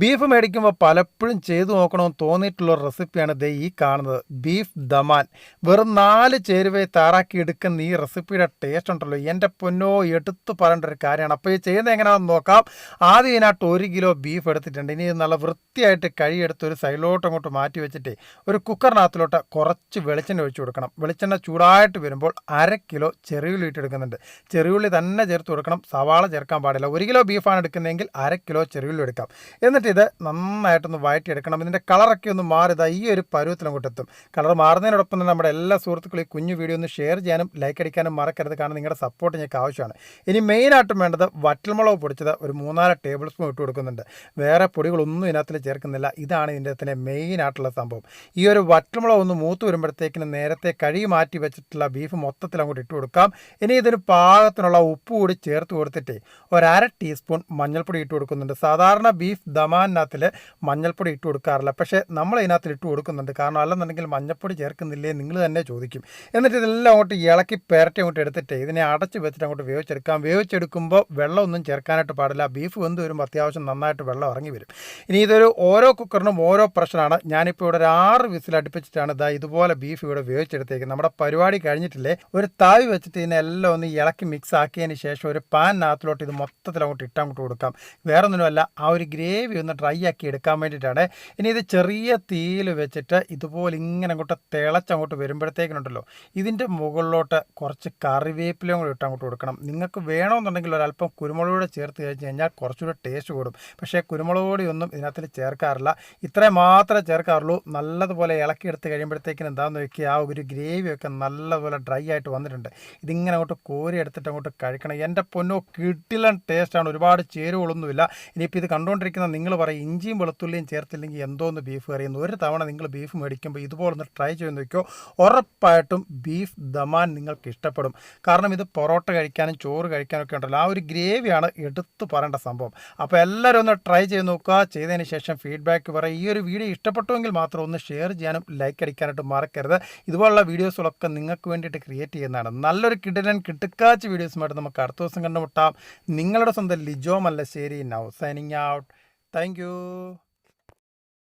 Beef മേടിക്കുമ്പോൾ പലപ്പോഴും ചെയ്തു നോക്കണമെന്ന് തോന്നിയിട്ടുള്ള റെസിപ്പിയാണ് ദേ ഈ കാണുന്നത്. ബീഫ് ദമാൻ. വെറും നാല് ചേരുവയെ താറാക്കി എടുക്കുന്ന ഈ റെസിപ്പിയുടെ ടേസ്റ്റ് ഉണ്ടല്ലോ. എന്റെ പൊന്നോ എടുത്തു പറയേണ്ട ഒരു കാര്യമാണ്. അപ്പോൾ ഇത് ചെയ്യുന്നത് എങ്ങനെയാണെന്ന് നോക്കാം. ആദ്യം ഇതിനകത്ത് ഒരു കിലോ ബീഫ് എടുത്തിട്ടുണ്ട്. ഇനി നല്ല വൃത്തിയായിട്ട് കഴിയെടുത്ത് ഒരു സൈഡിലോട്ട് അങ്ങോട്ട് മാറ്റി വെച്ചിട്ട് ഒരു കുക്കറിനകത്തിലോട്ട് കുറച്ച് വെളിച്ചെണ്ണ ഒഴിച്ചു കൊടുക്കണം. വെളിച്ചെണ്ണ ചൂടായിട്ട് വരുമ്പോൾ അര കിലോ ചെറിയുള്ളി ഇട്ടെടുക്കുന്നുണ്ട് ചെറിയുള്ളി തന്നെ ചേർത്ത് കൊടുക്കണം. സവാള ചേർക്കാൻ പാടില്ല. ഒരു കിലോ ബീഫാണ് എടുക്കുന്നതെങ്കിൽ അര കിലോ ചെറിയുള്ളി എടുക്കാം. എന്നിട്ട് ഇത് നന്നായിട്ടൊന്ന് വഴറ്റിയെടുക്കണം. ഇതിന്റെ കളറൊക്കെ ഒന്ന് മാറിയതാ ഈ ഒരു എത്തും കളർ മാറുന്നതിനോടൊപ്പം തന്നെ നമ്മുടെ എല്ലാ സുഹൃത്തുക്കളും ഈ കുഞ്ഞു വീഡിയോ ഒന്ന് ഷെയർ ചെയ്യാനും ലൈക്ക് അടിക്കാനും മറക്കരുത്. കാരണം നിങ്ങളുടെ സപ്പോർട്ട് ഞങ്ങൾക്ക് ആവശ്യമാണ്. ഇനി മെയിനായിട്ടും വേണ്ടത് വറ്റൽമുളക് പൊടിച്ചത് ഒരു മൂന്നാൽ ടേബിൾ സ്പൂൺ ഇട്ട് കൊടുക്കുന്നുണ്ട്. വേറെ പൊടികളൊന്നും ഇതിനകത്തിൽ ചേർക്കുന്നില്ല. ഇതാണ് ഇതിന്റെ തന്നെ മെയിൻ ആയിട്ടുള്ള സംഭവം. ഈ ഒരു വറ്റൽമുളക് ഒന്ന് മൂത്ത് വരുമ്പോഴത്തേക്കിന് നേരത്തെ കഴുകി മാറ്റി വെച്ചിട്ടുള്ള ബീഫ് മൊത്തത്തിൽ അങ്ങോട്ട് ഇട്ട് കൊടുക്കാം. ഇനി ഇതിന് പാകത്തിനുള്ള ഉപ്പ് കൂടി ചേർത്ത് കൊടുത്തിട്ട് ഒരു ടീസ്പൂൺ മഞ്ഞൾപ്പൊടി ഇട്ട് കൊടുക്കുന്നുണ്ട്. സാധാരണ ബീഫ് ദമാനകത്തിൽ മഞ്ഞൾപ്പൊടി ഇട്ട് കൊടുക്കാറില്ല. പക്ഷേ നമ്മൾ അതിനകത്ത് ഇട്ട് കൊടുക്കുന്നുണ്ട്. കാരണം അല്ലെന്നുണ്ടെങ്കിൽ മഞ്ഞൾപ്പൊടി ചേർക്കുന്നില്ലേ നിങ്ങൾ തന്നെ ചോദിക്കും. എന്നിട്ട് ഇതെല്ലാം അങ്ങോട്ട് ഇളക്കി പെരട്ടി അങ്ങോട്ട് എടുത്തിട്ട് ഇതിനെ അടച്ച് വെച്ചിട്ട് അങ്ങോട്ട് വേവിച്ചെടുക്കാം. വേവിച്ചെടുക്കുമ്പോൾ വെള്ളമൊന്നും ചേർക്കാനായിട്ട് പാടില്ല. ബീഫ് വെന്ത് വരുമ്പോൾ അത്യാവശ്യം നന്നായിട്ട് വെള്ളം ഇറങ്ങി വരും. ഇനി ഇതൊരു ഓരോ കുക്കറിനും ഓരോ പ്രശ്നമാണ്. ഞാനിപ്പോൾ ഇവിടെ ഒരു ആറ് വിസിൽ അടുപ്പിച്ചിട്ടാണ് ഇതാ ഇതുപോലെ ബീഫ് ഇവിടെ വേവിച്ചെടുത്തേക്കുന്നത്. നമ്മുടെ പരിപാടി കഴിഞ്ഞിട്ടില്ലേ? ഒരു താവി വെച്ചിട്ട് ഇതിനെല്ലാം ഒന്ന് ഇളക്കി മിക്സ് ആക്കിയതിന് ശേഷം ഒരു പാനിനകത്തിലോട്ട് ഇത് മൊത്തത്തിൽ അങ്ങോട്ട് ഇട്ടങ്ങോട്ട് കൊടുക്കാം. വേറെ ഒന്നുമല്ല ആ ഒരു ഗ്രേവി ഒന്ന് ഡ്രൈ ആക്കി എടുക്കാൻ വേണ്ടിയിട്ടാണ്. ഇനി ഇത് ചെറിയ തീയിൽ വെച്ചിട്ട് ഇതുപോലെ ഇങ്ങനെ അങ്ങോട്ട് തിളച്ചങ്ങോട്ട് വരുമ്പോഴത്തേക്കിനുണ്ടല്ലോ ഇതിന്റെ മുകളിലോട്ട് കുറച്ച് കറിവേപ്പിലയും കൂടി ഇട്ട് അങ്ങോട്ട് കൊടുക്കണം. നിങ്ങൾക്ക് വേണമെന്നുണ്ടെങ്കിൽ ഒരല്പം കുരുമുളക് കൂടെ ചേർത്ത് കഴിച്ച് കഴിഞ്ഞാൽ കുറച്ചുകൂടെ ടേസ്റ്റ് കൂടും. പക്ഷേ കുരുമുളക് ഒന്നും ഇതിനകത്തിൽ ചേർക്കാറില്ല. ഇത്രയും മാത്രമേ ചേർക്കാറുള്ളൂ. നല്ലതുപോലെ ഇളക്കിയെടുത്ത് കഴിയുമ്പോഴത്തേക്കിനും എന്താണെന്ന് വെക്കുക ആ ഒരു ഗ്രേവിയൊക്കെ നല്ലതുപോലെ ഡ്രൈ ആയിട്ട് വന്നിട്ടുണ്ട്. ഇതിങ്ങനെ അങ്ങോട്ട് കോരി എടുത്തിട്ട് അങ്ങോട്ട് കഴിക്കണം. എന്റെ പൊന്നോ കിട്ടിലൻ ടേസ്റ്റാണ് ഒരുപാട് ചേരുവകളൊന്നുമില്ല. ഇനിയിപ്പോൾ ഇത് കണ്ടുകൊണ്ടിരിക്കുന്ന നിങ്ങൾ പറയും ഇഞ്ചിയും വെളുത്തുള്ളിയും ചേർത്തില്ലെങ്കിൽ എന്തോന്ന് ബീഫ് കറിയുന്നു ഒരു തവണ നിങ്ങൾ ബീഫ് മേടിക്കുമ്പോൾ ഇതുപോലൊന്ന് ട്രൈ ചെയ്ത് നോക്കിയോ ഉറപ്പായിട്ടും ബീഫ് ദമാൻ നിങ്ങൾക്ക് ഇഷ്ടപ്പെടും. കാരണം ഇത് പൊറോട്ട കഴിക്കാനും ചോറ് കഴിക്കാനും ഒക്കെ ഉണ്ടല്ലോ. ആ ഒരു ഗ്രേവിയാണ് എടുത്തു പറയേണ്ട സംഭവം. അപ്പോൾ എല്ലാവരും ഒന്ന് ട്രൈ ചെയ്ത് നോക്കുക. ചെയ്തതിന് ശേഷം ഫീഡ്ബാക്ക് പറയുക ഈ ഒരു വീഡിയോ ഇഷ്ടപ്പെട്ടുവെങ്കിൽ മാത്രം ഒന്ന് ഷെയർ ചെയ്യാനും ലൈക്ക് അടിക്കാനായിട്ട് മറക്കരുത്. ഇതുപോലുള്ള വീഡിയോസുകളൊക്കെ നിങ്ങൾക്ക് വേണ്ടിയിട്ട് ക്രിയേറ്റ് ചെയ്യുന്നതാണ്. നല്ലൊരു കിടിലൻ കിട്ടുക്കാച്ച വീഡിയോസുമായിട്ട് നമുക്ക് അടുത്ത ദിവസം കണ്ടുമുട്ടാം. നിങ്ങളുടെ സ്വന്തം Lijo Mallassery now signing out Thank you.